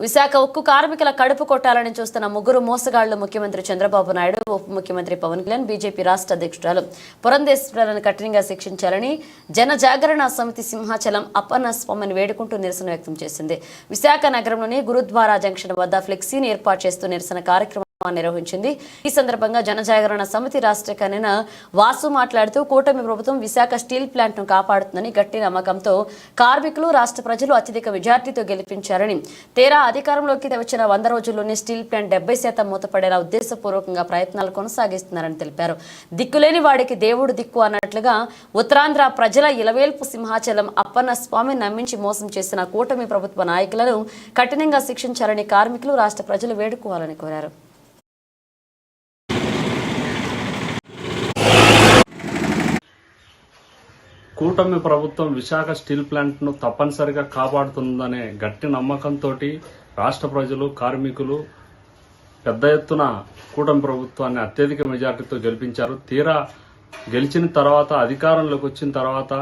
విశాఖ ఉక్కు కార్మికుల కడుపు కొట్టాలని చూస్తున్న ముగ్గురు మోసగాళ్ళు ముఖ్యమంత్రి చంద్రబాబు నాయుడు ఉప ముఖ్యమంత్రి పవన్ కళ్యాణ్ బీజేపీ రాష్ట్ర అధ్యక్షురాలు పురంధేశ్వరులను కఠినంగా శిక్షించాలని జన జాగరణ సమితి సింహాచలం అప్పన్న స్వామిని వేడుకుంటూ నిరసన వ్యక్తం చేసింది. విశాఖ నగరంలోని గురుద్వారా జంక్షన్ వద్ద ఫ్లెక్సీని ఏర్పాటు చేస్తూ నిరసన కార్యక్రమం నిర్వహించింది. ఈ సందర్భంగా జనజాగరణ సమితి రాష్ట్ర కన్వీనర్ వాసు మాట్లాడుతూ కూటమి ప్రభుత్వం విశాఖ స్టీల్ ప్లాంట్ను కాపాడుతుందని గట్టి నమ్మకంతో కార్మికులు రాష్ట్ర ప్రజలు అత్యధిక మెజార్టీతో గెలిపించారని తేరా అధికారంలోకి వచ్చిన వంద రోజుల్లోనే స్టీల్ ప్లాంట్ డెబ్బై శాతం మూతపడేలా ఉద్దేశపూర్వకంగా ప్రయత్నాలు కొనసాగిస్తున్నారని తెలిపారు. దిక్కులేని వాడికి దేవుడు దిక్కు అన్నట్లుగా ఉత్తరాంధ్ర ప్రజల ఇలవేల్పు సింహాచలం అప్పన్న స్వామి నమ్మించి మోసం చేసిన కూటమి ప్రభుత్వ నాయకులను కఠినంగా శిక్షించాలని కార్మికులు రాష్ట్ర ప్రజలు వేడుకోవాలని కోరారు. కూటమి ప్రభుత్వం విశాఖ స్టీల్ ప్లాంట్ను తప్పనిసరిగా కాపాడుతుందనే గట్టి నమ్మకంతో రాష్ట్ర ప్రజలు కార్మికులు పెద్ద ఎత్తున కూటమి ప్రభుత్వాన్ని అత్యధిక మెజార్టీతో గెలిపించారు. తీరా గెలిచిన తర్వాత అధికారంలోకి వచ్చిన తర్వాత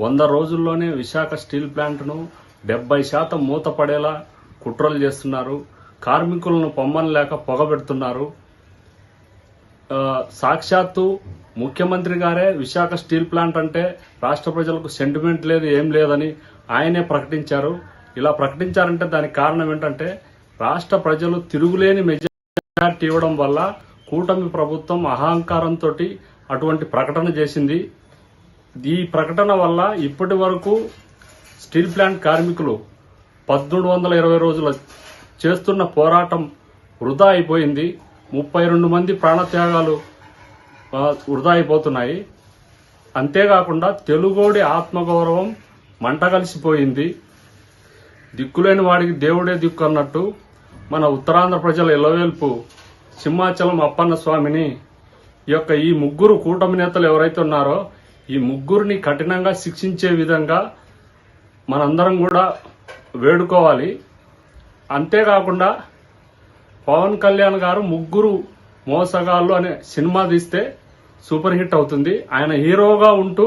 వంద రోజుల్లోనే విశాఖ స్టీల్ ప్లాంట్ను డెబ్బై శాతం మూతపడేలా కుట్రలు చేస్తున్నారు. కార్మికులను పొమ్మని లేక పొగబెడుతున్నారు సాక్షాత్తు ముఖ్యమంత్రి గారే విశాఖ స్టీల్ ప్లాంట్ అంటే రాష్ట్ర ప్రజలకు సెంటిమెంట్ లేదు ఏం లేదని ఆయనే ప్రకటించారు. ఇలా ప్రకటించారంటే దానికి కారణం ఏంటంటే రాష్ట్ర ప్రజలు తిరుగులేని మెజారిటీ ఇవ్వడం వల్ల కూటమి ప్రభుత్వం అహంకారంతో అటువంటి ప్రకటన చేసింది. ఈ ప్రకటన వల్ల ఇప్పటి వరకు స్టీల్ ప్లాంట్ కార్మికులు పద్దెనిమిది వందల ఇరవై రోజుల చేస్తున్న పోరాటం వృధా అయిపోయింది. ముప్పై రెండు మంది ప్రాణత్యాగాలు వృధా అయిపోతున్నాయి అంతేకాకుండా తెలుగోడి ఆత్మగౌరవం మంట కలిసిపోయింది. దిక్కులేని వాడికి దేవుడే దిక్కు అన్నట్టు మన ఉత్తరాంధ్ర ప్రజల ఇలవేల్పు సింహాచలం అప్పన్న స్వామిని ఈ యొక్క ఈ ముగ్గురు కూటమి నేతలు ఎవరైతే ఉన్నారో ఈ ముగ్గురిని కఠినంగా శిక్షించే విధంగా మనందరం కూడా వేడుకోవాలి. అంతేకాకుండా పవన్ కళ్యాణ్ గారు ముగ్గురు మోసగాళ్ళు అనే సినిమా తీస్తే సూపర్ హిట్ అవుతుంది. ఆయన హీరోగా ఉంటూ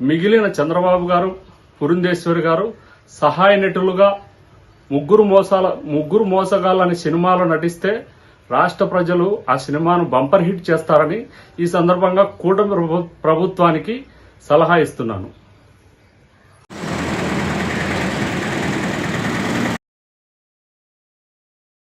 మిగిలిన చంద్రబాబు గారు పురుందేశ్వరి గారు సహాయ నటులుగా ముగ్గురు మోసాల ముగ్గురు మోసగాళ్ళు అనే సినిమాలో నటిస్తే రాష్ట్ర ప్రజలు ఆ సినిమాను బంపర్ హిట్ చేస్తారని ఈ సందర్భంగా కూటమి ప్రభుత్వానికి సలహా ఇస్తున్నాను.